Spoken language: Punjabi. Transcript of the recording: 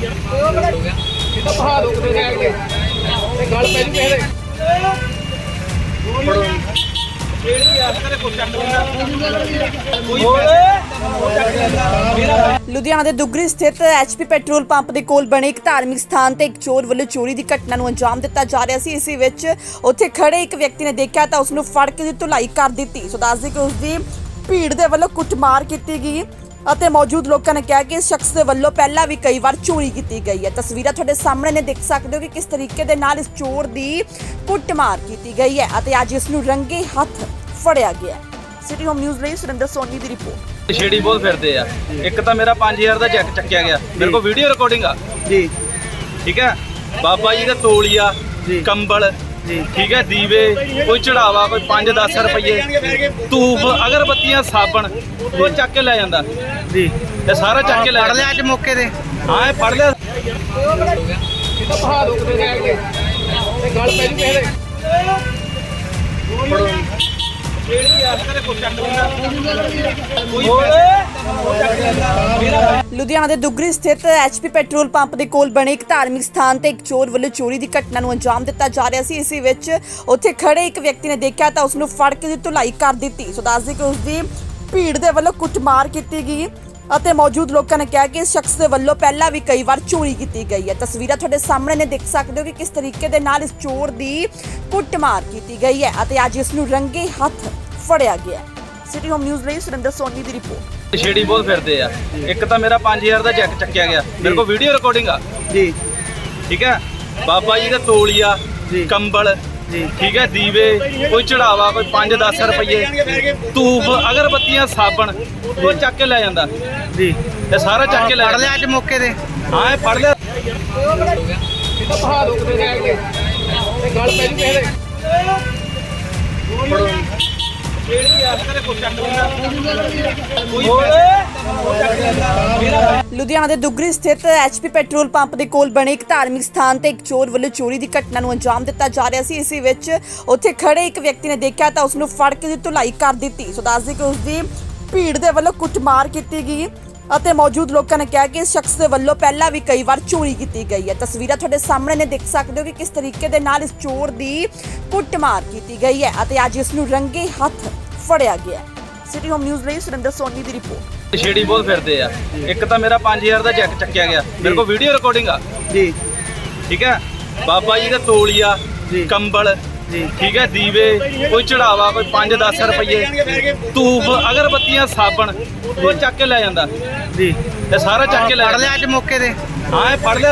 ਇਹ ਤਾਂ ਪਹਾੜ ਉੱਤੇ ਜਾ ਕੇ ਤੇ ਗੱਲ ਪੈ ਜੂ ਕਿਸੇ ਦੇ ਲੁਧਿਆਣਾ ਦੇ ਦੁੱਗਰੀ ਸਥਿਤ ਐਚਪੀ ਪੈਟਰੋਲ ਪੰਪ ਦੇ ਕੋਲ ਬਣੇ ਇੱਕ ਧਾਰਮਿਕ ਸਥਾਨ ਤੇ ਇੱਕ ਚੋਰ ਵੱਲੋਂ ਚੋਰੀ ਦੀ ਘਟਨਾ ਨੂੰ ਅੰਜਾਮ ਦਿੱਤਾ ਜਾ ਰਿਹਾ ਸੀ। ਇਸੇ ਵਿੱਚ ਉੱਥੇ ਖੜੇ ਇੱਕ ਵਿਅਕਤੀ ਨੇ ਦੇਖਿਆ ਤਾਂ ਉਸ ਨੂੰ ਫੜ ਕੇ ਦੀ ਧੁਲਾਈ ਕਰ ਦਿੱਤੀ। ਸੋ ਦੱਸਦੇ ਕਿ ਉਸ ਦੀ ਭੀੜ ਦੇ ਵੱਲੋਂ ਕੁੱਟਮਾਰ ਕੀਤੀ ਗਈ। ਅਤੇ ਮੌਜੂਦ ਲੋਕਾਂ ਨੇ ਕਿਹਾ ਕਿ ਇਸ ਸ਼ਖਸ ਦੇ ਵੱਲੋਂ ਪਹਿਲਾਂ ਵੀ ਕਈ ਵਾਰ ਚੋਰੀ ਕੀਤੀ ਗਈ ਹੈ। ਤਸਵੀਰਾਂ ਤੁਹਾਡੇ ਸਾਹਮਣੇ ਨੇ ਦੇਖ ਸਕਦੇ ਹੋ ਕਿ ਕਿਸ ਤਰੀਕੇ ਦੇ ਨਾਲ ਇਸ ਚੋਰ ਦੀ ਕੁੱਟਮਾਰ ਕੀਤੀ ਗਈ ਹੈ ਅਤੇ ਅੱਜ ਇਸ ਨੂੰ ਰੰਗੇ ਹੱਥ ਫੜਿਆ ਗਿਆ ਹੈ। ਸਿਟੀ ਹੋਮ ਨਿਊਜ਼ ਲਈ ਸੁਰਿੰਦਰ ਸੋਨੀ ਦੀ ਰਿਪੋਰਟ। ਛੇੜੀ ਬਹੁਤ ਫਿਰਦੇ ਆ। ਇੱਕ ਤਾਂ ਮੇਰਾ 5000 ਦਾ ਚੈੱਕ ਚੱਕਿਆ ਗਿਆ। ਮੇਰੇ ਕੋਲ ਵੀਡੀਓ ਰਿਕਾਰਡਿੰਗ ਆ। ਜੀ। ਠੀਕ ਹੈ? ਬਾਬਾ ਜੀ ਦਾ ਤੋਲੀਆ। ਕੰਬਲ। ਠੀਕ ਹੈ ਦੀਵੇ ਕੋਈ ਚੜਾਵਾ ਕੋਈ 5-10 ਰੁਪਏ ਧੂਫ ਅਗਰਬੱਤੀਆਂ ਸਾਬਣ ਉਹ ਚੱਕ ਕੇ ਲੈ ਜਾਂਦਾ। ਜੀ। ਤੇ ਸਾਰਾ ਚੱਕ ਕੇ ਲੈ ਫੜ ਲਿਆ ਅੱਜ ਮੌਕੇ ਤੇ। ਹਾਂ ਇਹ ਫੜ ਲਿਆ। ਇਹ ਤਾਂ ਪਹਾੜ ਉੱਤੇ ਜਾ ਕੇ ਤੇ ਗੱਲ ਪੈ ਜੂ ਕਿਸੇ ਦੇ। ਲੁਧਿਆਣਾ ਦੇ ਦੁੱਗਰੀ ਸਥਿਤ ਐਚਪੀ ਪੈਟਰੋਲ ਪੰਪ ਦੇ ਕੋਲ ਬਣੇ ਇੱਕ ਧਾਰਮਿਕ ਸਥਾਨ ਤੇ ਇੱਕ ਚੋਰ ਵੱਲੋਂ ਚੋਰੀ ਦੀ ਘਟਨਾ ਨੂੰ ਅੰਜਾਮ ਦਿੱਤਾ ਜਾ ਰਿਹਾ ਸੀ। ਇਸੇ ਵਿੱਚ ਉੱਥੇ ਖੜੇ ਇੱਕ ਵਿਅਕਤੀ ਨੇ ਦੇਖਿਆ ਤਾਂ ਉਸ ਨੂੰ ਫੜ ਕੇ ਦੀ ਧੁਲਾਈ ਕਰ ਦਿੱਤੀ। ਸੋ ਦੱਸਦੇ ਕਿ ਉਸ ਦੀ ਭੀੜ ਦੇ ਵੱਲੋਂ ਕੁੱਟਮਾਰ ਕੀਤੀ ਗਈ ਅਤੇ ਮੌਜੂਦ ਲੋਕਾਂ ਨੇ ਕਿਹਾ ਕਿ ਇਸ ਸ਼ਖਸ ਦੇ ਵੱਲੋਂ ਪਹਿਲਾਂ ਵੀ ਕਈ ਵਾਰ ਚੋਰੀ ਕੀਤੀ ਗਈ ਹੈ। ਤਸਵੀਰਾਂ ਤੁਹਾਡੇ ਸਾਹਮਣੇ ਨੇ, ਦੇਖ ਸਕਦੇ ਹੋ ਕਿ ਕਿਸ ਤਰੀਕੇ ਦੇ ਨਾਲ ਇਸ ਚੋਰ ਦੀ ਕੁੱਟਮਾਰ ਕੀਤੀ ਗਈ ਹੈ ਅਤੇ ਅੱਜ ਇਸ ਨੂੰ ਰੰਗੇ ਹੱਥ ਫੜਿਆ ਗਿਆ। ਸਿਟੀ ਹੋਮ ਨਿਊਜ਼ ਲਈ ਸੁਰਿੰਦਰ ਸੋਨੀ ਦੀ ਰਿਪੋਰਟ। ਛੇੜੀ ਬਹੁਤ ਫਿਰਦੇ ਆ। ਇੱਕ ਤਾਂ ਮੇਰਾ 5000 ਦਾ ਚੈੱਕ ਚੱਕਿਆ ਗਿਆ। ਮੇਰੇ ਕੋਲ ਵੀਡੀਓ ਰਿਕਾਰਡਿੰਗ ਆ। ਜੀ। ਠੀਕ ਹੈ? ਬਾਬਾ ਜੀ ਦਾ ਤੋਲੀਆ ਜੀ। ਕੰਬਲ ਜੀ। ਠੀਕ ਹੈ? ਦੀਵੇ ਕੋਈ ਚੜਾਵਾ ਕੋਈ 5-10 ਰੁਪਏ ਧੂਫ ਅਗਰਬੱਤੀਆਂ ਸਾਬਣ ਉਹ ਚੱਕ ਕੇ ਲੈ ਜਾਂਦਾ। ਜੀ। ਤੇ ਸਾਰਾ ਚੱਕ ਕੇ ਲੈ ਫੜ ਲਿਆ ਅੱਜ ਮੌਕੇ ਤੇ। ਹਾਂ ਇਹ ਫੜ ਲਿਆ। ਇਹ ਤਾਂ ਪਹਾੜ ਉੱਤੇ ਜਾ ਕੇ। ਤੇ ਗੱਲ ਪੈ ਜੂ ਕਿਸੇ ਦੇ। ਲੁਧਿਆਣਾ ਦੇ ਦੁੱਗਰੀ ਸਥਿਤ ਐਚਪੀ ਪੈਟਰੋਲ ਪੰਪ ਦੇ ਕੋਲ ਬਣੇ ਇੱਕ ਧਾਰਮਿਕ ਸਥਾਨ ਤੇ ਇੱਕ ਚੋਰ ਵੱਲੋਂ ਚੋਰੀ ਦੀ ਘਟਨਾ ਨੂੰ ਅੰਜਾਮ ਦਿੱਤਾ ਜਾ ਰਿਹਾ ਸੀ। ਇਸੇ ਵਿੱਚ ਉੱਥੇ ਖੜੇ ਇੱਕ ਵਿਅਕਤੀ ਨੇ ਦੇਖਿਆ ਤਾਂ ਉਸ ਨੂੰ ਫੜ ਕੇ ਦੀ ਧੁਲਾਈ ਕਰ ਦਿੱਤੀ। ਸੋ ਦੱਸਦੇ ਕਿ ਉਸ ਦੀ ਭੀੜ ਦੇ ਵੱਲੋਂ ਕੁੱਟਮਾਰ ਕੀਤੀ ਗਈ। ਅਤੇ ਮੌਜੂਦ ਲੋਕਾਂ ਨੇ ਕਿਹਾ ਕਿ ਇਸ ਸ਼ਖਸ ਦੇ ਵੱਲੋਂ ਪਹਿਲਾਂ ਵੀ ਕਈ ਵਾਰ ਚੋਰੀ ਕੀਤੀ ਗਈ ਹੈ। ਤਸਵੀਰਾਂ ਤੁਹਾਡੇ ਸਾਹਮਣੇ ਨੇ ਦੇਖ ਸਕਦੇ ਹੋ ਕਿ ਕਿਸ ਤਰੀਕੇ ਦੇ ਨਾਲ ਇਸ ਚੋਰ ਦੀ ਕੁੱਟਮਾਰ ਕੀਤੀ ਗਈ ਹੈ ਅਤੇ ਅੱਜ ਇਸ ਨੂੰ ਰੰਗੇ ਹੱਥ ਫੜਿਆ ਗਿਆ ਸਿਟੀ ਹੋਮ ਨਿਊਜ਼ ਲਈ ਸੁਰਿੰਦਰ ਸੋਨੀ ਦੀ ਰਿਪੋਰਟ। ਛੇੜੀ ਬਹੁਤ ਫਿਰਦੇ ਆ। ਇੱਕ ਤਾਂ ਮੇਰਾ 5000 ਦਾ ਚੈੱਕ ਚੱਕਿਆ ਗਿਆ। ਮੇਰੇ ਕੋਲ ਵੀਡੀਓ ਰਿਕਾਰਡਿੰਗ ਆ। ਜੀ। ਠੀਕ ਹੈ? ਬਾਬਾ ਜੀ ਦਾ ਤੋਲੀਆ। ਕੰਬਲ। ਠੀਕ ਹੈ ਦੀਵੇ ਕੋਈ ਚੜਾਵਾ ਕੋਈ 5-10 ਰੁਪਏ ਧੂਫ ਅਗਰਬੱਤੀਆਂ ਸਾਬਣ ਉਹ ਚੱਕ ਕੇ ਲੈ ਜਾਂਦਾ। ਜੀ। ਤੇ ਸਾਰਾ ਚੱਕ ਕੇ ਲੈ ਫੜ ਲਿਆ ਅੱਜ ਮੌਕੇ ਤੇ। ਹਾਂ ਇਹ ਫੜ ਲਿਆ